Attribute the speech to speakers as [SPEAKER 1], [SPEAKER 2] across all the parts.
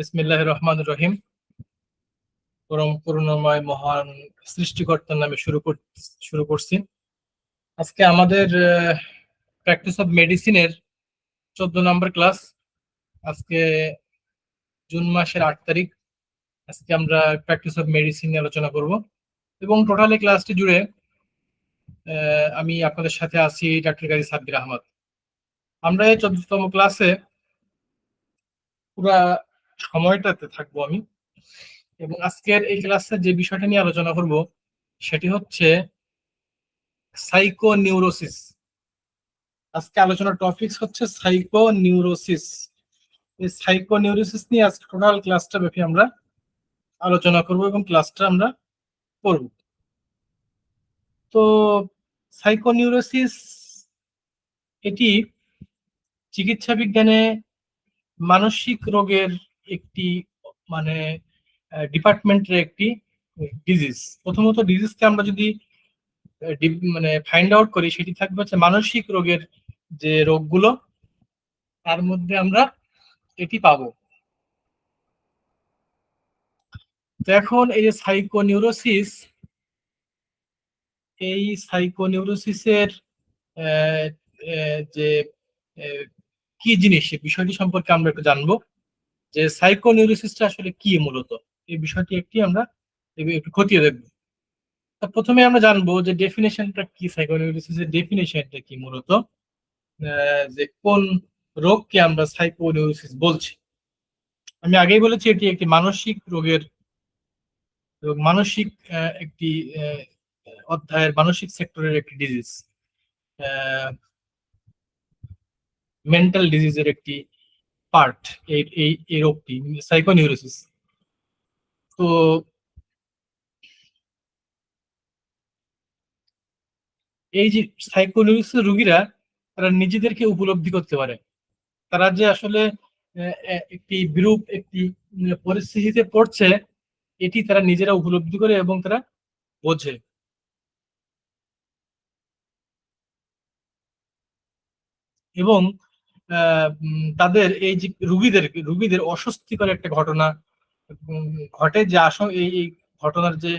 [SPEAKER 1] বিসমিল্লাহ রহমান রহিম। পরম করুণাময় মহান সৃষ্টিকর্তার নামে শুরু শুরু করছি। আজকে আমাদের প্র্যাকটিস অফ মেডিসিনের চোদ্দ নম্বর ক্লাস আজকে জুন মাসের আট তারিখ। আজকে আমরা প্র্যাকটিস অফ মেডিসিন নিয়ে আলোচনা করব। এবং টোটালি ক্লাসটি জুড়ে আমি আপনাদের সাথে আছি ডাক্তার গাজী সাব্বির আহমদ। আমরা এই চোদ্দতম ক্লাসে পুরা সময়টাতে থাকব আমি। এবং আজকের এই ক্লাসে যে বিষয়টা নিয়ে আলোচনা করব, সেটি হচ্ছে সাইকো নিউরোসিস আজকে আলোচনার টপিকস হচ্ছে সাইকো নিউরোসিস এই সাইকো নিউরোসিস নিয়ে আজকে টোটাল ক্লাসটা ব্যাপী আমরা আলোচনা করব এবং ক্লাসটা আমরা করব। তো সাইকো নিউরোসিস এটি চিকিৎসা বিজ্ঞানে মানসিক রোগের একটি মানে ডিপার্টমেন্টের একটি ডিজিজ প্রথমত ডিজিজকে আমরা যদি মানে ফাইন্ড আউট করি, সেটি থাকবে হচ্ছে মানসিক রোগের যে রোগগুলো, তার মধ্যে আমরা এটি পাবো। তো এখন এই যে সাইকোনিউরোসিস এই সাইকোনিউরোসিসের যে কি জিনিস বিষয়টি সম্পর্কে আমরা একটু জানব। যে সাইকোনিউরোসিসটা আসলে কি মূলত? এই বিষয়টি একটি আমরা একটু খতিয়ে দেখব। প্রথমে আমরা জানব যে ডেফিনেশনটা কি, সাইকোনিউরোসিসের ডেফিনেশনটা কি মূলত? যে কোন রোগকে আমরা সাইকোনিউরোসিস বলছি? আমি আগেই বলেছি এটি একটি মানসিক রোগের মানসিক একটি অধ্যায়ের মানসিক সেক্টরের একটি ডিজিজ মেন্টাল ডিজিজের একটি পার্ট এই এই রোগটি সাইকোনিউরোসিস তো এই যে সাইকোনিউরোসিস রোগীরা, তারা নিজেদেরকে উপলব্ধি করতে পারে। তারা যে আসলে একটি বিরূপ একটি পরিস্থিতিতে পড়ছে, এটি তারা নিজেরা উপলব্ধি করে এবং তারা বোঝে। এবং তাদের এই যে রুগীদের রুগীদের অস্বস্তিকর একটা ঘটনা ঘটে যে আস এই ঘটনার যে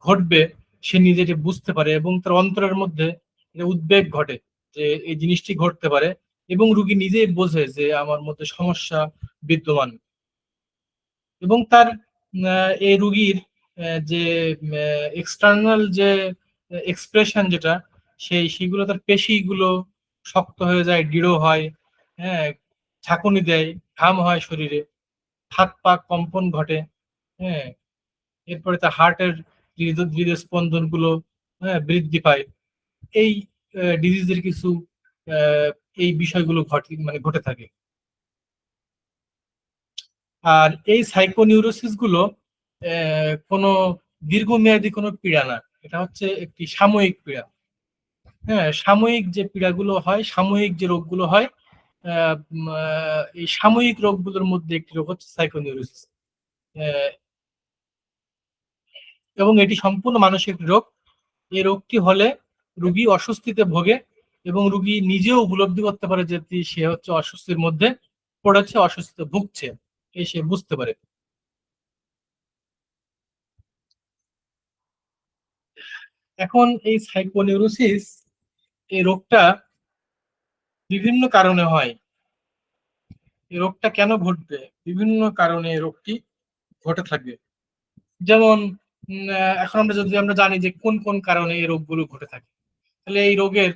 [SPEAKER 1] ঘটবে, সে নিজে বুঝতে পারে এবং তার অন্তরের মধ্যে উদ্বেগ ঘটে যে এই জিনিসটি ঘটতে পারে এবং রুগী নিজেই বোঝে যে আমার মধ্যে সমস্যা বিদ্যমান। এবং তার এই রুগীর যে এক্সটার্নাল যে এক্সপ্রেশন যেটা, সেই, সেগুলো তার পেশিগুলো শক্ত হয়ে যায়, দৃঢ় হয় হ্যাঁ ঝাঁকুনি দেয়, ঘাম হয় শরীরে। হাত পা কম্পন ঘটে হ্যাঁ এরপরে তার হার্টের হৃদস্পন্দনগুলো হ্যাঁ বৃদ্ধি পায়। এই ডিজিজের কিছু এই বিষয়গুলো ঘটে মানে ঘটে থাকে। আর এই সাইকোনিউরোসিসগুলো কোনো দীর্ঘমেয়াদী কোনো পীড়া না, এটা হচ্ছে একটি সাময়িক পীড়া। হ্যাঁ সাময়িক যে পীড়াগুলো হয়, সাময়িক যে রোগগুলো হয় এই সাময়িক রোগগুলোর মধ্যে একটি রোগ হচ্ছে সাইকোনিউরোসিস এবং এটি সম্পূর্ণ মানসিক রোগ। এই রোগটি হলে রুগী অস্বস্তিতে ভোগে এবং রুগী নিজেও উপলব্ধি করতে পারে যে সে হচ্ছে অস্বস্তির মধ্যে পড়েছে, অস্বস্তিতে ভুগছে। এই সে বুঝতে পারে। এখন এই সাইকোনিউরোসিস এই রোগটা বিভিন্ন কারণে হয়। এই রোগটা কেন ঘটবে? বিভিন্ন কারণে এই রোগটি ঘটে থাকে যেমন এখন আমরা যদি আমরা জানি যে কোন কোন কারণে এই রোগগুলো ঘটে থাকে, তাহলে এই রোগের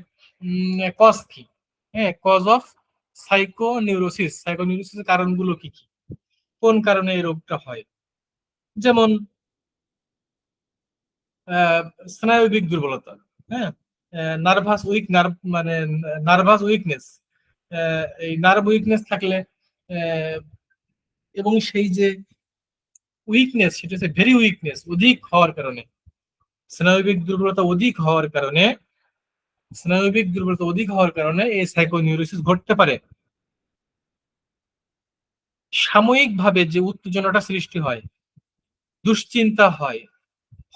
[SPEAKER 1] কজ কি? হ্যাঁ কজ অফ সাইকোনিউরোসিস সাইকোনিউরোসিসের কারণগুলো কি কি? কোন কারণে এই রোগটা হয়? যেমন স্নায়বিক দুর্বলতা। হ্যাঁ নার্ভাস উইক নার্ভ মানে নার্ভাস উইকনেস এই নার্ভ উইকনেস থাকলে এবং সেই যে উইকনেস সেটা হচ্ছে ভেরি উইকনেস অধিক হওয়ার কারণে, স্নায়বিক দুর্বলতা অধিক হওয়ার কারণে, স্নায়বিক দুর্বলতা অধিক হওয়ার কারণে এই সাইকোনিউরোসিস ঘটতে পারে। সাময়িকভাবে যে উত্তেজনাটা সৃষ্টি হয়, দুশ্চিন্তা হয়,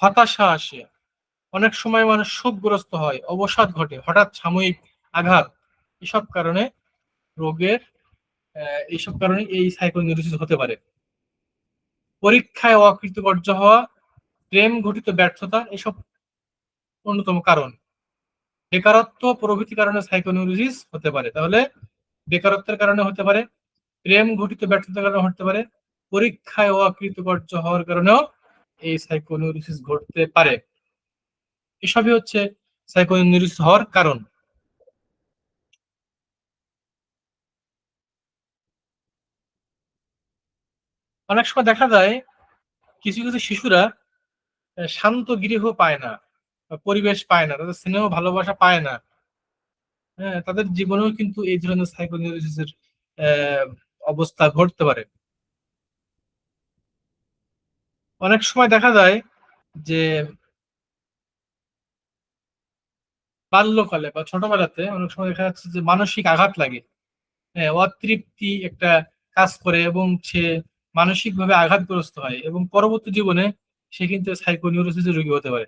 [SPEAKER 1] হতাশা আসে অনেক সময় মানুষ শোকগ্রস্ত হয়, অবসাদ ঘটে, হঠাৎ সাময়িক আঘাত। এসব কারণে রোগের এইসব কারণে এই সাইকোনিউরোসিস হতে পারে। পরীক্ষায় অকৃতকার্য হওয়া, প্রেম ঘটিত ব্যর্থতা, এসব অন্যতম কারণ। বেকারত্ব প্রভৃতি কারণে সাইকোনিউরোসিস হতে পারে। তাহলে বেকারত্বের কারণে হতে পারে, প্রেম ঘটিত ব্যর্থতার কারণে হতে পারে, পরীক্ষায় অকৃতকার্য হওয়ার কারণেও এই সাইকোনিউরোসিস ঘটতে পারে। এসবই হচ্ছে সাইকোনিউরোসিস হওয়ার কারণ। অনেক সময় দেখা যায়, কিছু কিছু শিশুরা শান্ত, গৃহ পায় না পরিবেশ পায় না, তাদের স্নেহ, ভালোবাসা পায় না। হ্যাঁ তাদের জীবনেও কিন্তু এই ধরনের সাইকোনিউরোসিসের অবস্থা ঘটতে পারে। অনেক সময় দেখা যায় যে বাল্যকালে বা ছোটবেলাতে অনেক সময় দেখা যাচ্ছে যে মানসিক আঘাত লাগে। হ্যাঁ অতৃপ্তি একটা কাজ করে এবং সে মানসিকভাবে আঘাতগ্রস্ত হয় এবং পরবর্তী জীবনে সে কিন্তু সাইকোনিউরোসিসের রোগী হতে পারে।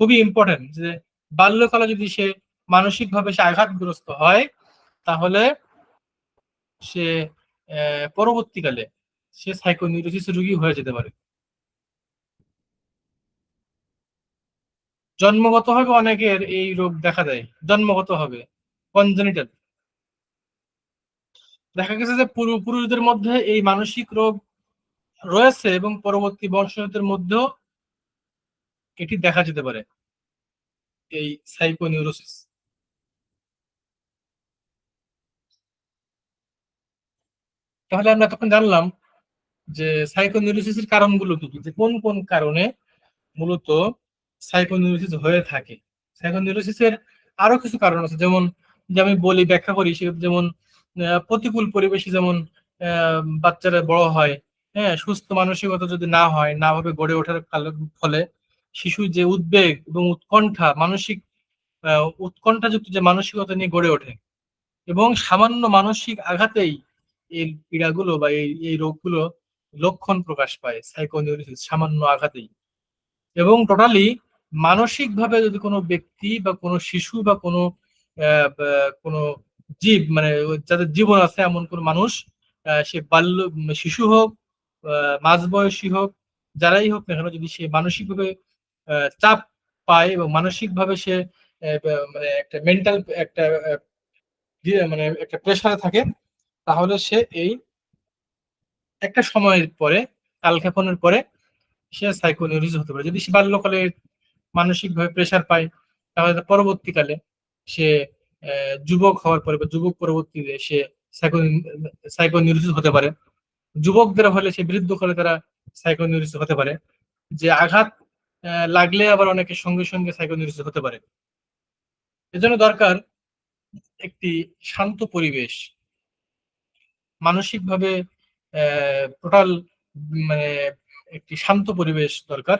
[SPEAKER 1] খুবই ইম্পর্টেন্ট যে বাল্যকালে যদি সে মানসিকভাবে সে আঘাতগ্রস্ত হয়, তাহলে সে পরবর্তীকালে সে সাইকোনিউরোসিসের রোগী হয়ে যেতে পারে। জন্মগতভাবে অনেকের এই রোগ দেখা দেয়। জন্মগত হবে। কনজেনিটাল দেখা গেছে যে পুরুষদের মধ্যে এই মানসিক রোগ রয়েছে এবং পরবর্তী বংশদের মধ্যেও এটি দেখা যেতে পারে। এই সাইকোনিউরোসিস। তাহলে আমরা তখন জানলাম যে সাইকোনিউরোসিসের কারণগুলো কি? যে কোন কোন কারণে মূলত সাইকোনিউরোসিস হয়ে থাকে। সাইকোনিউরোসিসের আরও কিছু কারণ আছে, যেমন যে আমি বলি, ব্যাখ্যা করি, সে যেমন প্রতিকূল পরিবেশে যেমন বাচ্চারা বড় হয় হ্যাঁ সুস্থ মানসিকতা যদি না হয়, না ভাবে গড়ে ওঠার ফলে শিশু যে উদ্বেগ এবং উৎকণ্ঠা, মানসিক উৎকণ্ঠাযুক্ত যে মানসিকতা নিয়ে গড়ে ওঠে এবং সামান্য মানসিক আঘাতেই এই পীড়াগুলো বা এই এই রোগগুলো লক্ষণ প্রকাশ পায় সাইকোনিউরিসিস সামান্য আঘাতেই। এবং টোটালি মানসিকভাবে যদি কোনো ব্যক্তি বা কোনো শিশু বা কোনো কোনো জীব মানে যাদের জীবন আছে এমন কোন মানুষ সে বাল্য, শিশু হোক মাঝবয়সী হোক, যারাই হোক না কেন, যদি সে মানসিকভাবে চাপ পায় এবং মানসিকভাবে সে মানে একটা মেন্টাল একটা মানে একটা প্রেশারে থাকে, তাহলে সে এই একটা সময়ের পরে, কালক্ষেপণের পরে, সে সাইকোনিউরিজ হতে পারে। যদি সে বাল্যকালে মানসিকভাবে প্রেশার পায়, তাহলে পরবর্তীকালে সে যুবক হওয়ার পরে বা যুবক পরবর্তীতে সে সাইকো সাইকোনিউরিসিস হতে পারে। যুবকদের হলে সে বৃদ্ধকালে তারা সাইকোনিউরিসিস হতে পারে। যে আঘাত লাগলে আবার অনেকে সঙ্গে সঙ্গে সাইকো সাইকোনিউরিসিস হতে পারে। এজন্য দরকার একটি শান্ত পরিবেশ। মানসিকভাবে টোটাল মানে একটি শান্ত পরিবেশ দরকার।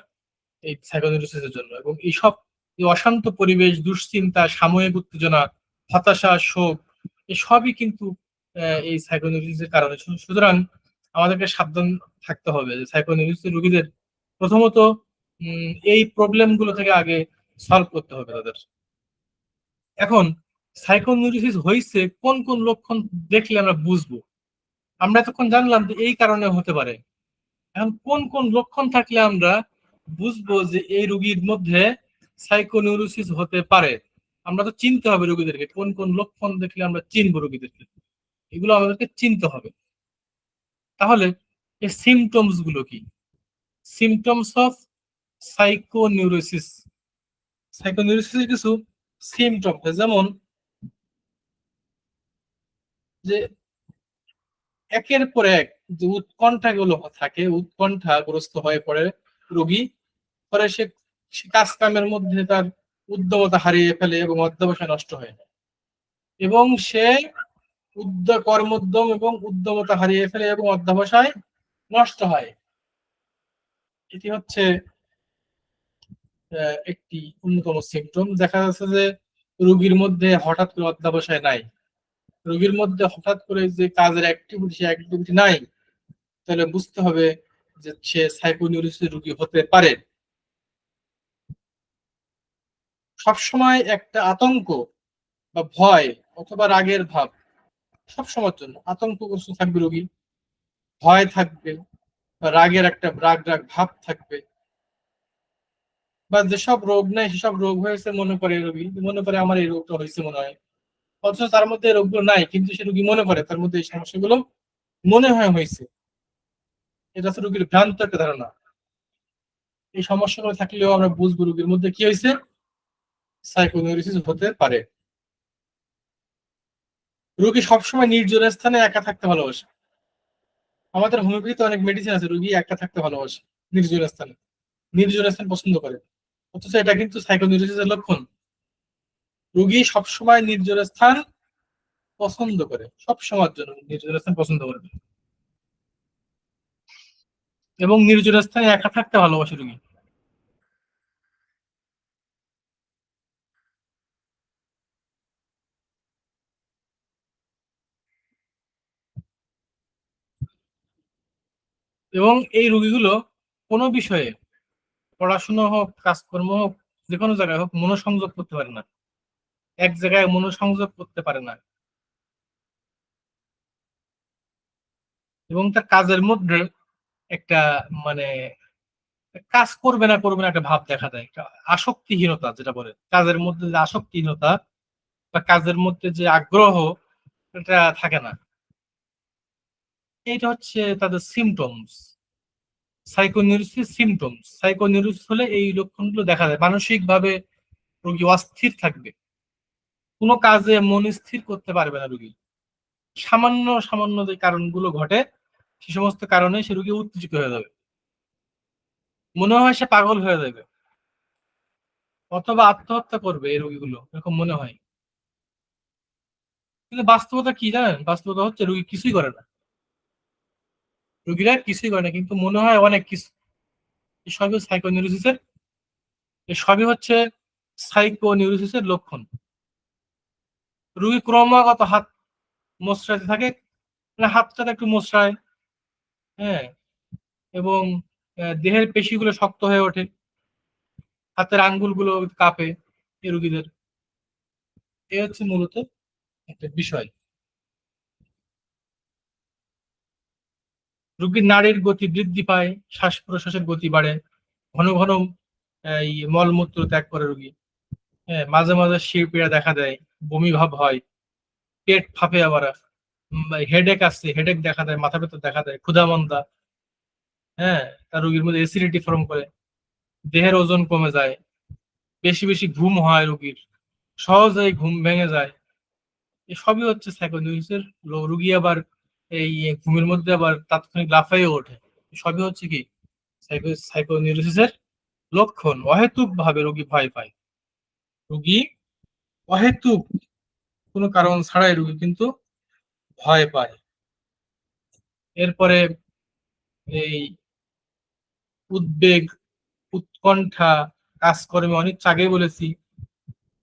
[SPEAKER 1] এই সাইকোনিউরিসিসের জন্য এবং এইসব অশান্ত পরিবেশ, দুশ্চিন্তা, সাময়িক উত্তেজনা, হতাশা, শোক সবই কিন্তু এই সাইকোনিউরিসিসের কারণে। সুতরাং আমাদেরকে সাবধান থাকতে হবে যে সাইকোনিউরিসিস রোগীদের প্রথমত এই প্রবলেমগুলো থেকে আগে সলভ করতে হবে তাদের। এখন সাইকোনিউরিসিস হয়েছে কোন কোন লক্ষণ দেখলে আমরা বুঝব? আমরা এতক্ষণ জানলাম যে এই কারণে হতে পারে। এখন কোন কোন লক্ষণ থাকলে আমরা বুঝব যে এই রোগীর মধ্যে সাইকোনিউরোসিস হতে পারে। আমরা তো চিনতে হবে রোগীদেরকে, কোন কোন লক্ষণ দেখলে আমরা চিনবো রোগীদেরকে। এগুলো আমাদেরকে চিনতে হবে। তাহলে এই সিমটমসগুলো কি? সিমটমস অফ সাইকোনিউরোসিস সাইকোনিউরোসিসের কিছু সিমটম যেমন যে একের পর এক যে উৎকণ্ঠা গুলো থাকে উৎকণ্ঠাগ্রস্ত হয়ে পড়ে রোগী পরে সে কাজ কামের মধ্যে তার উদ্যমতা হারিয়ে ফেলে এবং অধ্যবসায় নষ্ট হয় এবং সে উদ্যোগ কর্মোদ্যম এবং উদ্যমতা হারিয়ে ফেলে এবং অধ্যবসায় নষ্ট হয়। এটি হচ্ছে একটি অন্যতম সিমটম দেখা যাচ্ছে যে রোগীর মধ্যে হঠাৎ করে অধ্যাবসায় নাই। রোগীর মধ্যে হঠাৎ করে যে কাজের অ্যাক্টিভিটি সে অ্যাক্টিভিটি নাই, তাহলে বুঝতে হবে যে সে সাইকোনিউরিসিস রোগী হতে পারে। সবসময় একটা আতঙ্ক বা ভয় অথবা রাগের ভাব সব সময়ের জন্য আতঙ্কগ্রস্ত থাকবে, রোগী। ভয় থাকবে বা রাগের একটা রাগ রাগ ভাব থাকবে। বা যেসব রোগ নেই, সেসব রোগ হয়েছে মনে করে রোগী, মনে করে আমার এই রোগটা হয়েছে মনে হয়। অথচ তার মধ্যে রোগগুলো নাই, কিন্তু সে রোগী মনে করে, তার মধ্যে এই সমস্যাগুলো মনে হয় হয়েছে। এটা হচ্ছে রোগীর ভ্রান্ত একটা ধারণা। এই সমস্যাগুলো থাকলেও আমরা বুঝব রোগীর মধ্যে কি হয়েছে? সাইকোনিউরিসিস হতে পারে। রোগী সবসময় নির্জন স্থানে একা থাকতে ভালোবাসে। আমাদের হোমিওপ্যাথিতে অনেক মেডিসিন আছে, রোগী একা থাকতে ভালোবাসে, নির্জন স্থানে। নির্জন স্থান পছন্দ করে। অথচ এটা কিন্তু সাইকোনিউরিসিসের লক্ষণ। রোগী সবসময় নির্জন স্থান পছন্দ করে। সব সময়ের জন্য নির্জন স্থান পছন্দ করবে। এবং নির্জন স্থানে একা থাকতে ভালোবাসে রোগী। এবং এই রোগীগুলো কোনো বিষয়ে পড়াশোনা হোক, কাজকর্ম হোক, যে কোনো জায়গায় হোক মনোসংযোগ করতে পারে না। এক জায়গায় মনোসংযোগ করতে পারে না। এবং তার কাজের মধ্যে একটা মানে কাজ করবে না করবে না একটা ভাব দেখা দেয়। আসক্তিহীনতা যেটা বলে। কাজের মধ্যে যে আসক্তিহীনতা বা কাজের মধ্যে যে আগ্রহ এটা থাকে না। এটা হচ্ছে তাদের সিমটমস সাইকোনিউরোসিস সিমটমস সাইকোনিউরোসিস হলে এই লক্ষণগুলো দেখা যায়। মানসিক ভাবে রোগী অস্থির থাকবে। কোনো কাজে মন স্থির করতে পারবে না রোগী। সামান্য সামান্য যে কারণগুলো ঘটে, সে সমস্ত কারণে সে রোগী উত্তেজিত হয়ে যাবে। মনে হয় সে পাগল হয়ে যাবে। অথবা আত্মহত্যা করবে এই রোগীগুলো, এরকম মনে হয়। কিন্তু বাস্তবতা কি জানেন? বাস্তবতা হচ্ছে রোগী কিছুই করে না। রোগীরা কিছুই করে না, কিন্তু মনে হয় অনেক কিছু। সবই সাইকোনিউরোসিসের সবই হচ্ছে সাইকোনিউরোসিসের লক্ষণ। রুগী ক্রমাগত হাত মশরাতে থাকে মানে হাতটা একটু মশরায় হ্যাঁ এবং দেহের পেশিগুলো শক্ত হয়ে ওঠে। হাতের আঙ্গুলগুলো কাঁপে এই রুগীদের। এ হচ্ছে মূলত একটা বিষয়। রোগীর নাড়ির গতি বৃদ্ধি পায়, শ্বাস প্রশ্বাসের গতি বাড়ে, ঘন ঘন, এই মলমূত্র ত্যাগ করে রুগী। হ্যাঁ মাঝে মাঝে শির পীড়া দেখা দেয়, বমি ভাব হয়, পেট ফাঁপে আবার হেডেক আসছে হেডেক দেখা দেয়, মাথা ব্যথা দেখা দেয় ক্ষুধামন্দা হ্যাঁ তার রুগীর মধ্যে এসিডিটি ফর্ম করে, দেহের ওজন কমে যায়, বেশি বেশি ঘুম হয় রুগীর, সহজেই ঘুম ভেঙে যায়। সবই হচ্ছে সাইকোনিউসের রুগী আবার এই ঘুমের মধ্যে আবার তাৎক্ষণিক লাফাইয়ে ওঠে। সবই হচ্ছে কি? সাইকোনিউরোসিসের লক্ষণ। অহেতুক ভাবে রোগী ভয় পায়। রোগী অহেতুক কোনো কারণ ছাড়াই রোগী কিন্তু ভয় পায়। এরপরে এই উদ্বেগ, উৎকণ্ঠা, কাজকর্মে অনেক আগে বলেছি।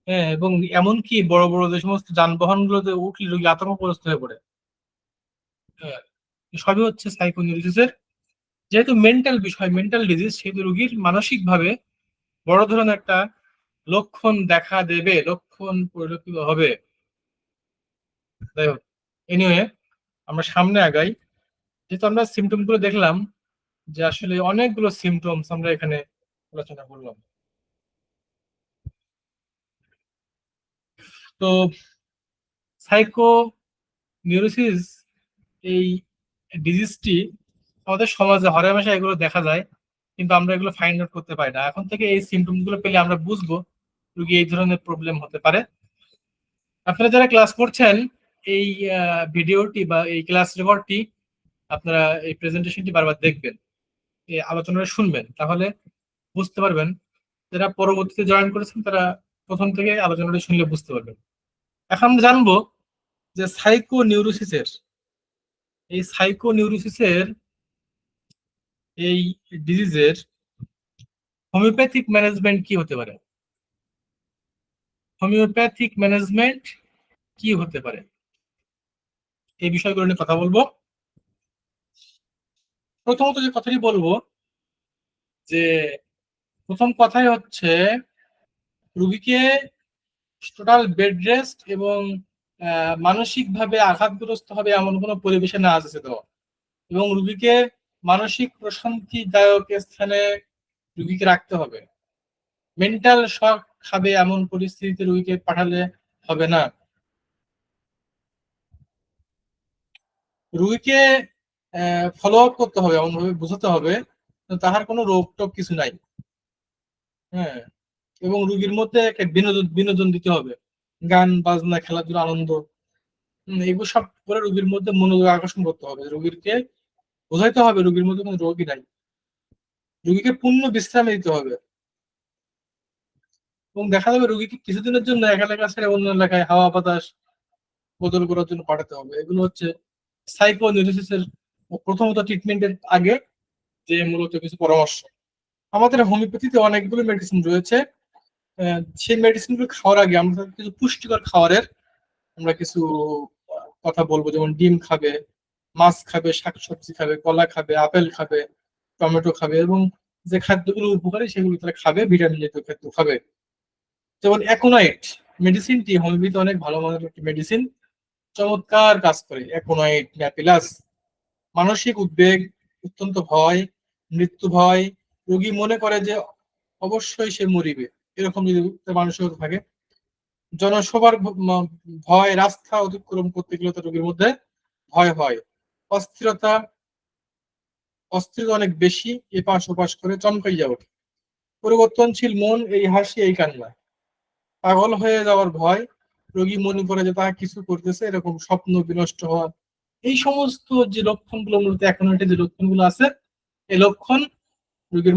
[SPEAKER 1] হ্যাঁ এবং এমনকি বড় বড় যে সমস্ত যানবাহন গুলোতে উঠলে রোগী আতঙ্কগ্রস্ত হয়ে পড়ে। সবই হচ্ছে সাইকোনিউরোসিসের যেহেতু মেন্টাল বিষয় মেন্টাল ডিজিজ সেহেতু রোগীর মানসিকভাবে বড় ধরনের একটা লক্ষণ দেখা দেবে, লক্ষণ পরিলক্ষিত হবে। যাই হোক এনিওয়ে আমরা সামনে আগাই। যেহেতু আমরা সিমটমগুলো দেখলাম, যে আসলে অনেকগুলো সিমটমস আমরা এখানে আলোচনা করলাম। তো সাইকো নিউরোসিস এই ডিজিজটি আমাদের সমাজে হরে হরেমেশা এগুলো দেখা যায়, কিন্তু আমরা এগুলো ফাইন্ড আউট করতে পারি না। এখন থেকে এই সিমটমগুলো পেলে আমরা বুঝব রুগী এই ধরনের প্রবলেম হতে পারে। আপনারা যারা ক্লাস করছেন, এই ভিডিওটি বা এই ক্লাস রেকর্ডটি আপনারা এই প্রেজেন্টেশনটি বারবার দেখবেন এই আলোচনাটা শুনবেন। তাহলে বুঝতে পারবেন, যারা পরবর্তীতে জয়েন করেছেন তারা প্রথম থেকে আলোচনাটা শুনলে বুঝতে পারবেন। এখন আমরা জানব যে সাইকো নিউরোসিসের এই সাইকো নিউরোসিসের এই ডিজিজের হোমিওপ্যাথিক ম্যানেজমেন্ট কি হতে পারে? হোমিওপ্যাথিক ম্যানেজমেন্ট কি হতে পারে? এই বিষয়গুলো নিয়ে কথা বলব। প্রথমত যে কথাটি বলব, যে প্রথম কথাই হচ্ছে, রুগীকে টোটাল বেড রেস্ট এবং মানসিক ভাবে আঘাতগ্রস্ত হবে এমন কোনো পরিবেশে না আসছে দেওয়া এবং রুগীকে মানসিক প্রশান্তিদায়ক স্থানে রুগীকে রাখতে হবে। মেন্টাল শক খাবে এমন পরিস্থিতিতে রুগীকে পাঠালে হবে না। রুগীকে ফলো আপ করতে হবে এমন ভাবে বোঝাতে হবে তাহার কোনো রোগ টোগ কিছু নাই। হ্যাঁ এবং রুগীর মধ্যে একটা বিনোদন বিনোদন দিতে হবে। গান, বাজনা, খেলাধুলা, আনন্দ এগুলো সব করে রোগীর মধ্যে মনোযোগ আকর্ষণ করতে হবে। রুগীরকে বোঝাইতে হবে রোগীর মধ্যে কোনো রোগই নাই। রুগীকে পূর্ণ বিশ্রাম দিতে হবে। এবং দেখা যাবে রুগীকে কিছুদিনের জন্য এক এলাকা ছেড়ে অন্য এলাকায় হাওয়া বাতাস, বদল করার জন্য পাঠাতে হবে। এগুলো হচ্ছে সাইকোনিউরোসিসের প্রথমত ট্রিটমেন্টের আগে যে মূলত কিছু পরামর্শ। আমাদের হোমিওপ্যাথিতে অনেকগুলো মেডিসিন রয়েছে। সেই মেডিসিনগুলো খাওয়ার আগে আমরা কিছু পুষ্টিকর খাবারের আমরা কিছু কথা বলব। যেমন ডিম খাবে, মাছ খাবে, শাকসবজি খাবে, কলা খাবে, আপেল খাবে, টমেটো খাবে এবং যে খাদ্যগুলো উপকারী সেগুলো তারা খাবে ভিটামিন জাতীয় খাদ্য খাবে। যেমন অ্যাকোনাইট মেডিসিনটি হোমিওপ্যাথি অনেক ভালো মানের একটি মেডিসিন চমৎকার কাজ করে। অ্যাকোনাইট ন্যাপিলাস মানসিক উদ্বেগ অত্যন্ত ভয়, মৃত্যু ভয়। রোগী মনে করে যে অবশ্যই সে মরিবে। এরকম যদি মানসিকতা থাকে, জনসভার ভয়, রাস্তা অতিক্রম করতে গেলে তো রোগীর মধ্যে ভয় হয়। অস্থিরতা অস্থিরতা অনেক বেশি, এপাশ ওপাশ করে চমকাইয়া ওঠে। পরিবর্তনশীল মন এই হাসি, এই কান্না। পাগল হয়ে যাওয়ার ভয়, রোগী মনে করে যে তাহা কিছু করতেছে, এরকম স্বপ্ন বিনষ্ট হওয়া। এই সমস্ত যে লক্ষণগুলো মূলত এখন যে লক্ষণগুলো আছে এই লক্ষণ রোগীর